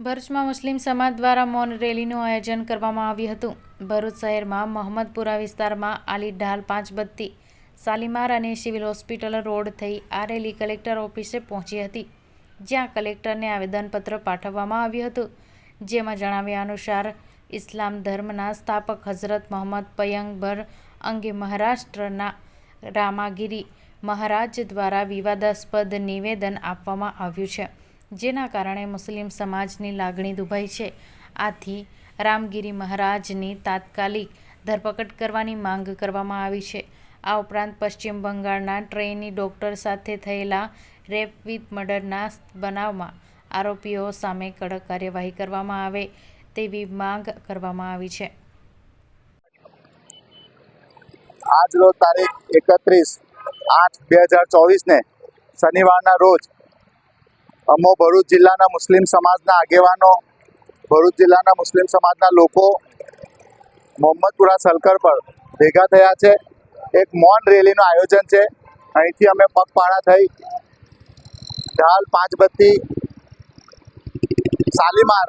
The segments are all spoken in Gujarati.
ભરૂચમાં મુસ્લિમ સમાજ દ્વારા મૌન રેલીનું આયોજન કરવામાં આવ્યું હતું. ભરૂચ શહેરમાં મોહમ્મદપુરા વિસ્તારમાં આલી ઢાલ પાંચ બત્તી શાલીમાર અને સિવિલ હોસ્પિટલ રોડ થઈ આ રેલી કલેક્ટર ઓફિસે પહોંચી હતી, જ્યાં કલેક્ટરને આવેદનપત્ર પાઠવવામાં આવ્યું હતું. જેમાં જણાવ્યા અનુસાર, ઇસ્લામ ધર્મના સ્થાપક હઝરત મોહમ્મદ પયંગભર અંગે મહારાષ્ટ્રના રામાગીરી મહારાજ દ્વારા વિવાદાસ્પદ નિવેદન આપવામાં આવ્યું છે. જેના કારણે મુસ્લિમ સમાજની લાગણી દુભાઈ છે. આથી રામગીરી મહારાજની તાત્કાલિક ધરપકડ કરવાની માંગ કરવામાં આવી છે. આ ઉપરાંત પશ્ચિમ બંગાળના ટ્રેની ડોક્ટર સાથે થયેલા રેપ વિથ મર્ડરના બનાવમાં આરોપીઓ સામે કડક કાર્યવાહી કરવામાં આવે તેવી માંગ કરવામાં આવી છે. આજ તારીખ એકત્રીસ આઠ બે હજાર ચોવીસને શનિવારના રોજ અમો ભરૂચ જિલ્લાના મુસ્લિમ સમાજના આગેવાનો, ભરૂચ જિલ્લાના મુસ્લિમ સમાજના લોકો મોહમ્મદપુરા સલકર પર ભેગા થયા છે. એક મૌન રેલીનું આયોજન છે. અહીંથી અમે પગપાળા થઈ ઢાલ પાંચબત્તી શાલીમાર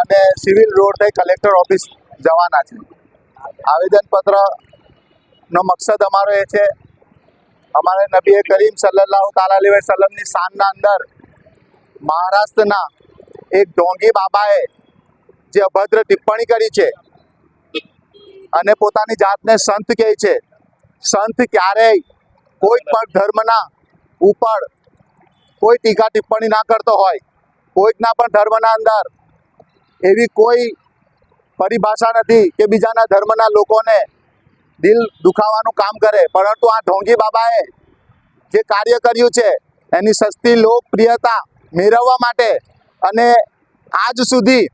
અને સિવિલ રોડ થઈ કલેક્ટર ઓફિસ જવાના છે. આવેદનપત્રનો મકસદ અમારો એ છે. અમારે નબી કરીમ સલ્લાહ તાલા અલૈહિ વસલ્લમની શાનના અંદર મહારાષ્ટ્રના એક ઢોંગી બાબાએ જે અભદ્ર ટિપ્પણી કરી છે અને પોતાની જાતને સંત કહે છે, સંત ક્યારેય કોઈ પણ ધર્મના ઉપર કોઈ ટીકા ટિપ્પણી ના કરતો હોય, કોઈકના પણ ધર્મના અંદર એવી કોઈ પરિભાષા નથી કે બીજાના ધર્મના લોકોને દિલ દુખાવાનું કામ કરે. પરંતુ આ ઢોંગી બાબાએ જે કાર્ય કર્યું છે, એની સસ્તી લોકપ્રિયતા મેળવવા માટે અને આજ સુધી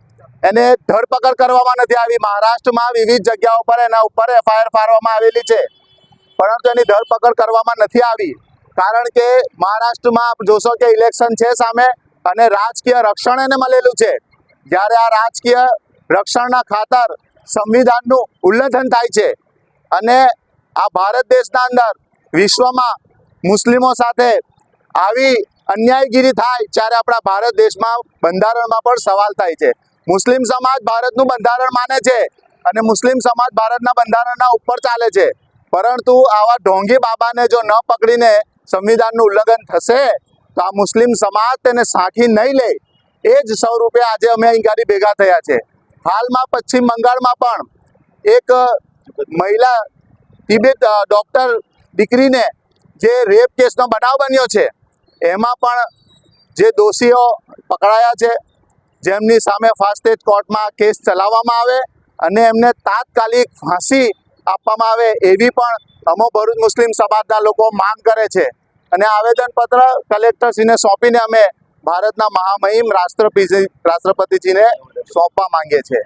એને ધરપકડ કરવામાં નથી આવી. મહારાષ્ટ્રમાં વિવિધ જગ્યાઓ પર એના ઉપર એફઆઈઆર ફાળવામાં આવેલી છે. પરંતુ એની ધરપકડ કરવામાં નથી આવી. કારણ કે મહારાષ્ટ્રમાં આપ જોશો કે ઇલેક્શન છે સામે અને રાજકીય રક્ષણ એને મળેલું છે. જ્યારે આ રાજકીય રક્ષણના ખાતર સંવિધાનનું ઉલ્લંઘન થાય છે. અને આ ભારત દેશના અંદર વિશ્વમાં મુસ્લિમો સાથે આવી અન્યાયગીરી થાય ત્યારે આપણા ભારત દેશમાં બંધારણમાં પણ સવાલ થાય છે. મુસ્લિમ સમાજ ભારતનું બંધારણ માને છે અને મુસ્લિમ સમાજ ભારતના બંધારણના ઉપર ચાલે છે. પરંતુ આવા ઢોંગી બાબાને જો ન પકડીને સંવિધાનનું ઉલ્લંઘન થશે, તો આ મુસ્લિમ સમાજ તેને સાંખી નહીં લે. એ જ સ્વરૂપે આજે અમે અહીં ભેગા થયા છે. હાલમાં પશ્ચિમ બંગાળમાં પણ એક મહિલા તિબેટ ડૉક્ટર દીકરીને જે રેપ કેસનો બનાવ બન્યો છે એમાં પણ જે દોષીઓ પકડાયા છે, જેમની સામે ફાસ્ટેજ કોર્ટમાં કેસ ચલાવવામાં આવે અને એમને તાત્કાલિક ફાંસી આપવામાં આવે એવી પણ અમો ભરૂચ મુસ્લિમ સમાજના લોકો માંગ કરે છે. અને આવેદનપત્ર કલેક્ટરશ્રીને સોંપીને અમે ભારતના મહામહિમ રાષ્ટ્રપતિ રાષ્ટ્રપતિજીને સોંપવા માંગીએ છીએ.